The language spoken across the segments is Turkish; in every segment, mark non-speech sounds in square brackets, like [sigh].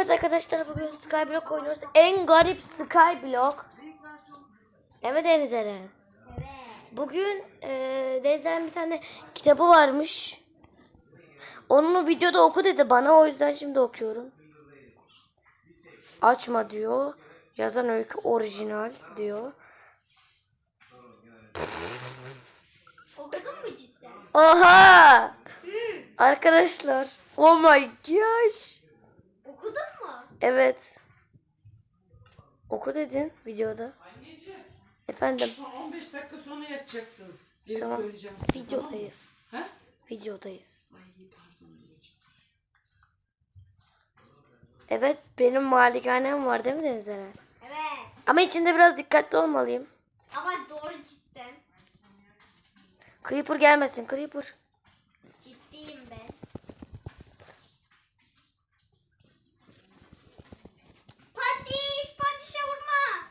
Evet arkadaşlar bugün Skyblock oynuyoruz. En garip Skyblock. Evet Deniz Eren. Evet. Bugün e, Deniz Eren bir tane kitabı varmış. Onu videoda oku dedi bana o yüzden şimdi okuyorum. Açma diyor. Yazan öykü orijinal diyor. Okudun mu cidden? Oha! Arkadaşlar. Oh my gosh. Evet. Oku dedin videoda. Efendim Son 15 dakika sonra yatacaksınız. Gelip Tamam. söyleyeceğim size. videodayız. Ha? Videodayız. Ay pardon anneciğim. Evet benim malikanem var değil mi Deniz? Evet. Ama içinde biraz dikkatli olmalıyım. Ama doğru cidden. Creeper gelmesin Creeper. Ciddiyim ben. Patiş, patişe vurma.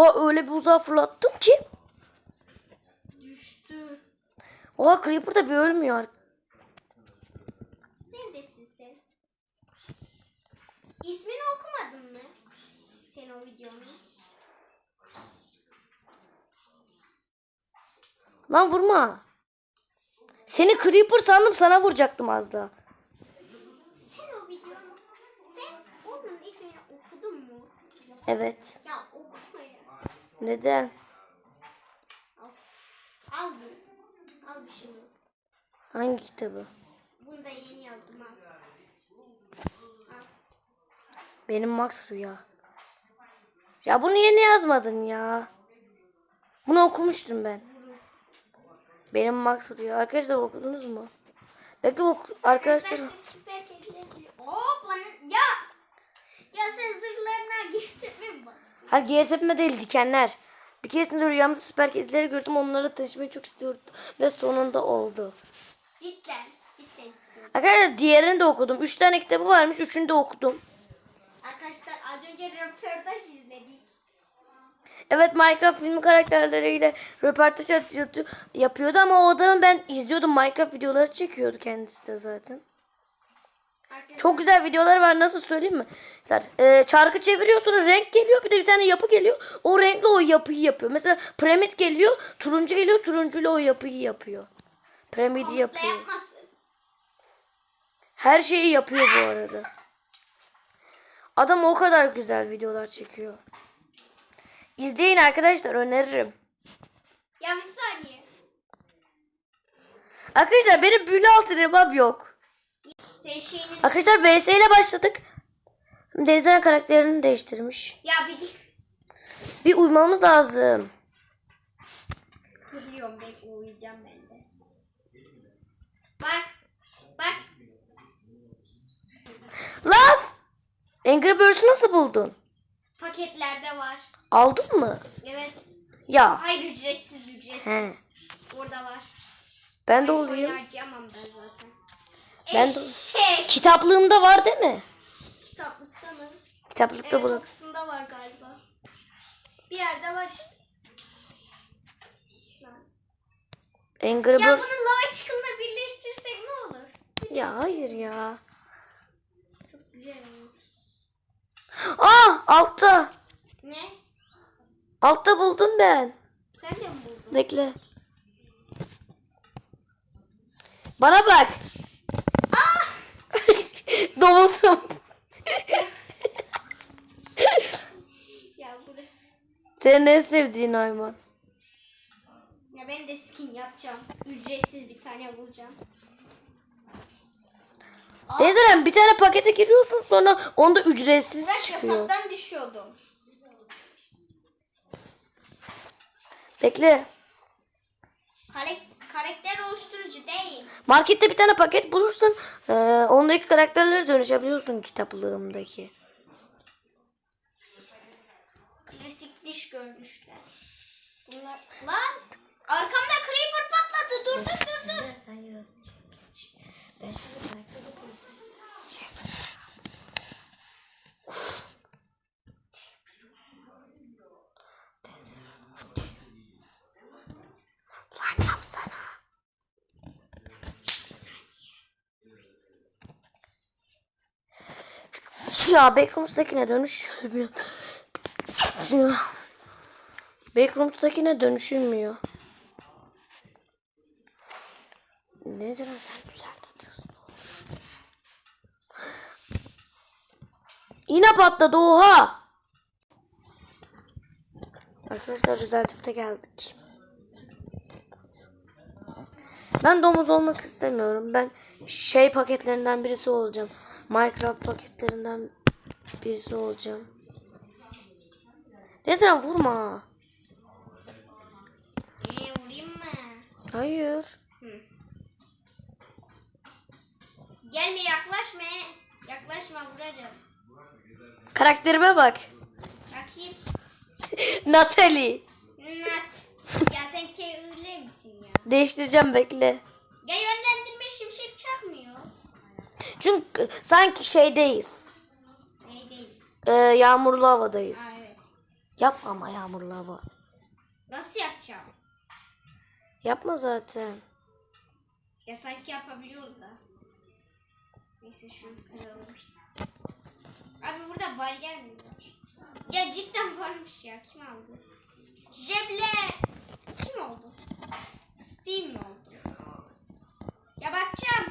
Oha öyle bir uzağa fırlattım ki. Düştü. Oha Creeper da bir ölmüyor. Neredesin sen? İsmini okumadın mı? Sen o videonu. Lan vurma. Seni Creeper sandım sana vuracaktım az daha. Sen o videonu. Sen onun ismini okudun mu? Evet. Ya. Neden? Al. Al bir. Al bir şunu. Hangi kitabı? Bunu da yeni yazdım al. Al. Benim Max Rüya. Ya bunu yeni yazmadın ya. Bunu okumuştum ben. Benim Max Rüya. Arkadaşlar okudunuz mu? Belki ok arkadaşlar. Süper kediler biliyorum. Oo bana ya. Ya sen zırhlarına [laughs] getirme mi bastın? Ha tepme değil dikenler. Bir keresinde rüyamda süper kedileri gördüm. Onları taşımayı çok istiyordum. Ve sonunda oldu. Cidden. Cidden istiyorum. Arkadaşlar diğerini de okudum. Üç tane kitabı varmış. Üçünü de okudum. Arkadaşlar az önce röportaj izledik. Evet Minecraft filmi karakterleriyle röportaj yapıyordu ama o adamı ben izliyordum. Minecraft videoları çekiyordu kendisi de zaten. Çok güzel videolar var nasıl söyleyeyim mi? Ee, çarkı çeviriyor sonra renk geliyor bir de bir tane yapı geliyor. O renkle o yapıyı yapıyor. Mesela piramit geliyor turuncu geliyor turuncuyla o yapıyı yapıyor. Piramidi yapıyor. Her şeyi yapıyor bu arada. Adam o kadar güzel videolar çekiyor. İzleyin arkadaşlar öneririm. Ya bir saniye. Arkadaşlar benim büyülü altın elmam yok. Sen şeyini... Arkadaşlar VS ile başladık. Denizler karakterini değiştirmiş. Ya bir. Bir uymamız lazım. Gidiyorum ben uyuyacağım ben de. Bak. Bak. Lan! Angry Birds'ü nasıl buldun? Paketlerde var. Aldın mı? Evet. Ya. Hayır ücretsiz ücretsiz. He. Orada var. Ben de Oyun olayım. ben zaten. Ben de- Eşek. Kitaplığımda var değil mi? Kitaplıkta mı? Kitaplıkta Evet bırak. var galiba. Bir yerde var işte. Angry Ya Birds. bunu lava çıkınla birleştirsek ne olur? Ya hayır ya. Çok güzel olur. Aa altta. Ne? Altta buldum ben. Sen de mi buldun? Bekle. Bana bak. [laughs] Domuzum. Ya burası. Senin en sevdiğin hayvan. Ya ben de skin yapacağım. Ücretsiz bir tane bulacağım. Teyzem bir tane pakete giriyorsun sonra onda ücretsiz Ben çıkıyor. yataktan düşüyordum. Bekle. Karak- karakter oluşturucu değil. Markette bir tane paket bulursan e, ondaki karakterlere dönüşebiliyorsun kitaplığımdaki. Klasik diş görmüşler. Bunlar... Lan! Arkamda creeper patladı. Dur dur dur dur. Ben şurada karakteri Ya Backrooms'takine dönüşmüyor. Backrooms'takine dönüşülmüyor. Ne zaman sen düzelt atıyorsun. Yine patladı oha. Arkadaşlar düzeltip de geldik. Ben domuz olmak istemiyorum. Ben şey paketlerinden birisi olacağım. Minecraft paketlerinden birisi olacağım. Neden vurma? Ee, vurayım mı? Hayır. Gelme yaklaşma. Yaklaşma vuracağım. Karakterime bak. Bakayım. [laughs] Natalie. Nat. ya sen öyle misin ya? Değiştireceğim bekle. Ya yönlendirme şimşek çakmıyor. Çünkü sanki şeydeyiz. Ee, yağmurlu havadayız. Ha evet. Yapma ama yağmurlu hava. Nasıl yapacağım? Yapma zaten. Ya sanki yapabiliyoruz da. Neyse şunu kıralım. Abi burada bariyer mi var? Ya cidden varmış ya. Kim aldı? Jeble. Kim oldu? Steam mi oldu? Ya bakacağım.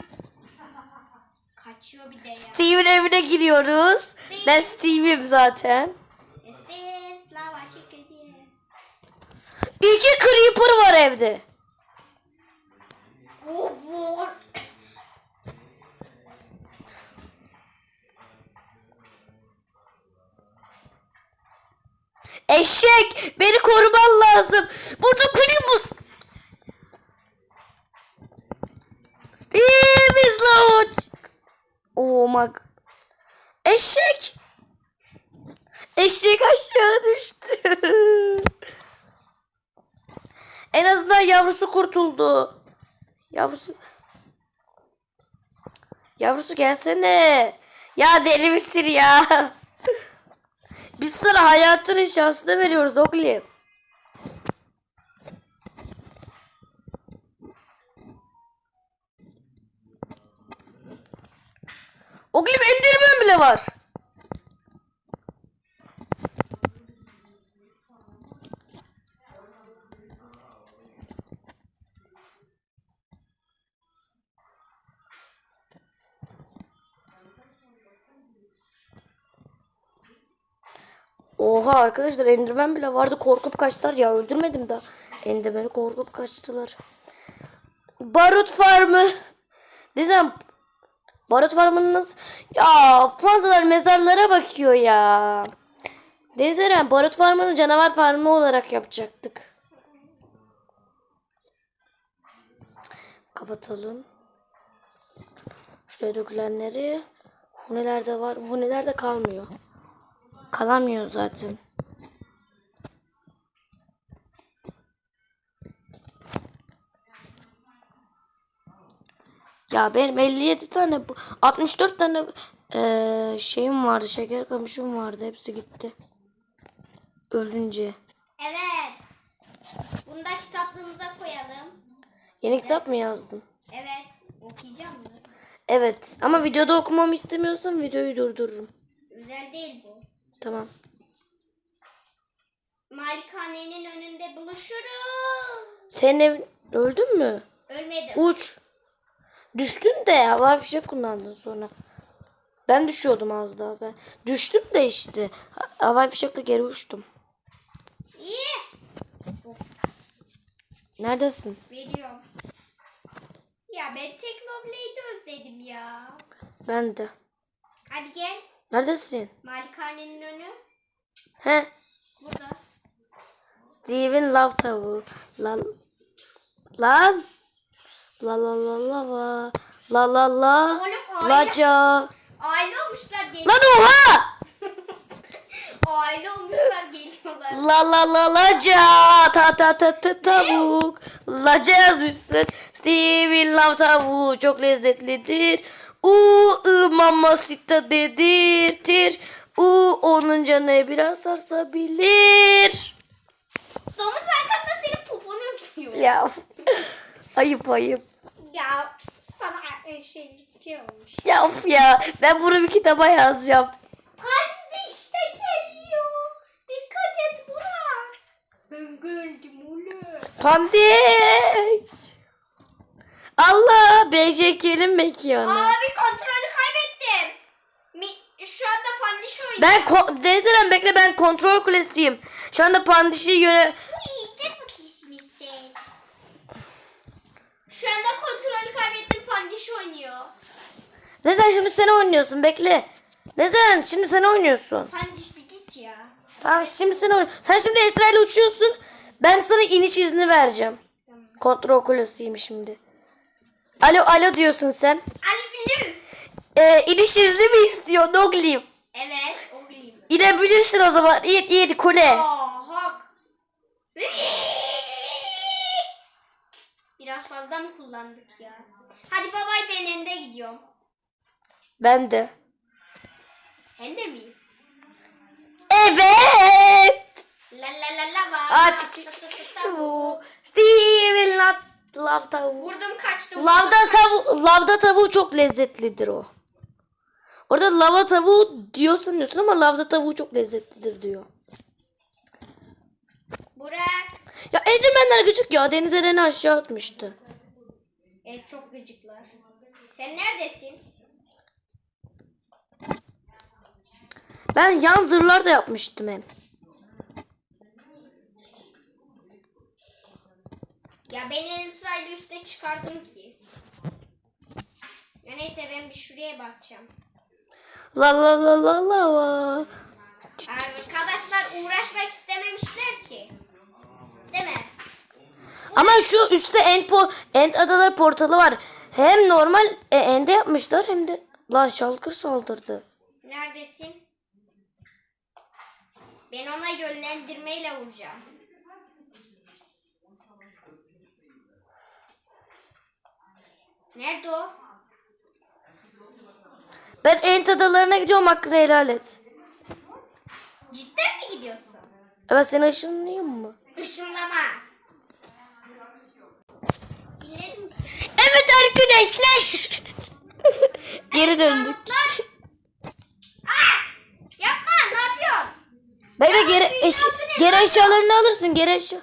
Kaçıyor bir de ya. Steve'in evine giriyoruz. Ben Steve'im zaten. Steve, Slava. İki creeper var evde. Oh, boy. Eşek beni koruman lazım. Burada creeper. God. Eşek. Eşek aşağı düştü. en azından yavrusu kurtuldu. Yavrusu. Yavrusu gelsene. Ya deli misin ya? Biz sana hayatının şansını veriyoruz oğlum. Var. Oha arkadaşlar Enderman bile vardı korkup kaçtılar ya öldürmedim daha. Enderman'i korkup kaçtılar. Barut farmı. Dizem Barut farmının nasıl? Ya fantalar mezarlara bakıyor ya. Dezeren barut farmını canavar farmı olarak yapacaktık. Kapatalım. Şuraya dökülenleri. Hunelerde var. Hunelerde kalmıyor. Kalamıyor zaten. Ya benim 57 tane bu 64 tane eee, şeyim vardı. Şeker kamışım vardı. Hepsi gitti. Ölünce. Evet. Bunu da kitaplığımıza koyalım. Yeni kitap mı yazdın? Evet. Okuyacağım mı? Evet. Ama videoda okumamı istemiyorsan videoyu durdururum. Güzel değil bu. Tamam. Malikanenin önünde buluşuruz. Senin ev öldün mü? Ölmedim. Uç. Düştün de hava fişek kullandın sonra. Ben düşüyordum az daha ben. Düştüm de işte. Ha- Hava fişekle geri uçtum. İyi. Neredesin? Veriyorum. Ya ben Teknoblade'i özledim ya. Ben de. Hadi gel. Neredesin? Malikanenin önü. He? Burada. Steven Love tavuğu. La Lan. La la la la la. La la la. Oğlum, Laca. Aile olmuşlar geliyor. Lan oha! [laughs] Aile olmuşlar geliyorlar. La la la laca. Ta ta ta ta tavuk. Laca yazmışsın. Steven Love tavuğu çok lezzetlidir. U ı mamasita dedirtir. U onun canı biraz sarsabilir. Domuz arkanda senin poponu öpüyor. Ya [laughs] Ayıp ayıp. Ya sana şey olmuş. Ya of ya ben bunu bir kitaba yazacağım. Panda işte geliyor. Dikkat et Burak. Ben geldim oğlum. Pandiş. Allah BJK'nin mekiyanı. Abi kontrolü kaybettim. Mi, şu anda pandiş oynuyor. Ben ko- Deniz bekle ben kontrol kulesiyim. Şu anda pandişi yöne pandiş oynuyor. Neden şimdi sen oynuyorsun bekle. Neden şimdi sen oynuyorsun? Pandiş bir git ya. Tamam şimdi sen oynuyorsun. Sen şimdi Etra'yla uçuyorsun. Ben sana iniş izni vereceğim. Kontrol kulesiyim şimdi. Alo alo diyorsun sen. Albilim. Ee, iniş izni mi istiyor Doglim? Evet o bileyim. İnebilirsin o zaman. İn in kule. Hak. Biraz fazla mı kullandık ya? Hadi babay ben ende gidiyorum. Ben de. Sen de mi? Evet. La la la la va. Steven lav, lav tavuğu. Vurdum kaçtım. Lavda tavuğu, lavda tavuğu çok lezzetlidir o. Orada lava tavuğu diyor sanıyorsun ama lavda tavuğu çok lezzetlidir diyor. Burak. Ya Endermenler küçük ya Deniz Eren'i aşağı atmıştı. Evet çok gıcıklar. Sen neredesin? Ben yan zırhlar da yapmıştım hem. Ya beni İsrail üste çıkardın ki. Ya neyse ben bir şuraya bakacağım. La la la la la la. Arkadaşlar uğraşmak istememişler ki. Değil mi? Ama şu üstte end, po end adalar portalı var. Hem normal e, ende yapmışlar hem de lan şalkır saldırdı. Neredesin? Ben ona yönlendirmeyle vuracağım. Nerede o? Ben end adalarına gidiyorum hakkını helal et. Cidden mi gidiyorsun? Evet seni ışınlayayım mı? Işınlama. Dinledin mi sen? Arkadaşlar. [laughs] Geri döndük. Yapma ne yapıyorsun? Bekle geri, eş, geri eşyalarını alırsın geri eşya.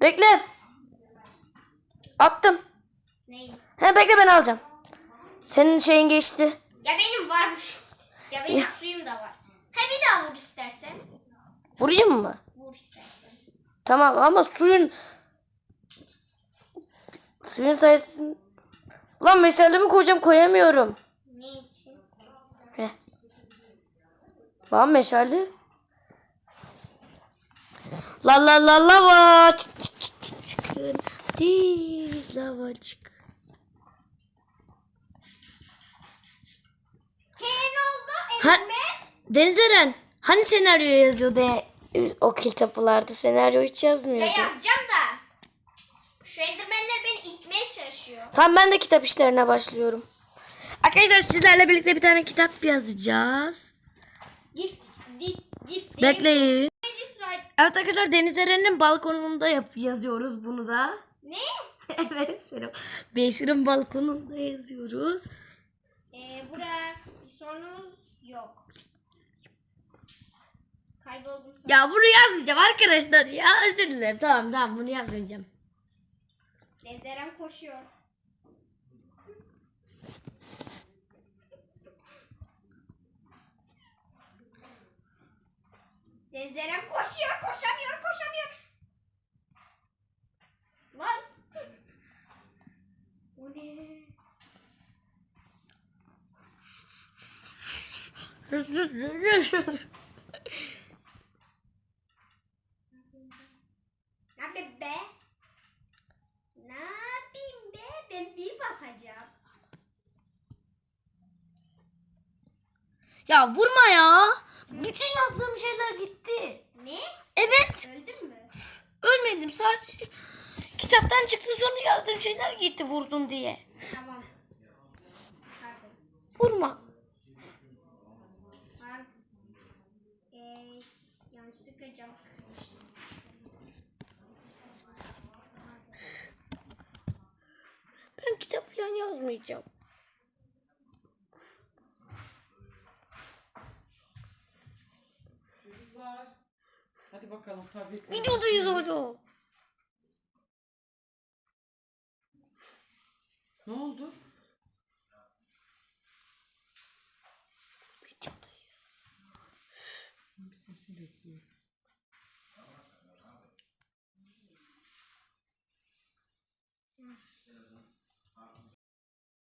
Bekle. Attım. Neyi? He bekle ben alacağım. Senin şeyin geçti. Ya benim varmış. Ya benim Ya. suyum da var. Ha bir daha vur istersen. Vurayım mı? Vur istersen. Tamam ama suyun suyun sayesinde Lan meşalemi koyacağım koyamıyorum. Ne için? Heh. Lan meşale. La la la lava. Çık, çık, çık, çık, Çıkın. Diz lava çık. Ne oldu? Ha. Deniz Eren. Hani senaryo yazıyordu ya, o kitaplarda senaryo hiç Ya yazmıyordu. yazacağım da. Şu endirmenler beni itmeye çalışıyor. Tamam ben de kitap işlerine başlıyorum. Arkadaşlar sizlerle birlikte bir tane kitap yazacağız. Git git git. Bekleyin. Evet arkadaşlar Deniz Eren'in balkonunda yap yazıyoruz bunu da. Ne? [laughs] evet selam. Beşir'in balkonunda yazıyoruz. Ee, Burak bir sorunumuz yok. Kayboldum sana. Ya bunu yazmayacağım arkadaşlar ya özür dilerim. Tamam tamam bunu yazmayacağım. Lezeren koşuyor. Lezeren koşuyor, koşamıyor, koşamıyor. Lan. Bu ne? Ne [laughs] ya vurma ya. Bütün yazdığım şeyler gitti. Ne? Evet. Öldün mü? Ölmedim sadece. Kitaptan çıktı sonra yazdığım şeyler gitti vurdun diye. Tamam. Pardon. Vurma. Pardon. Ee, yanlışlıkla cam kırmışım. Ben kitap falan yazmayacağım. Hadi bakalım tablet. Videodayız hocam.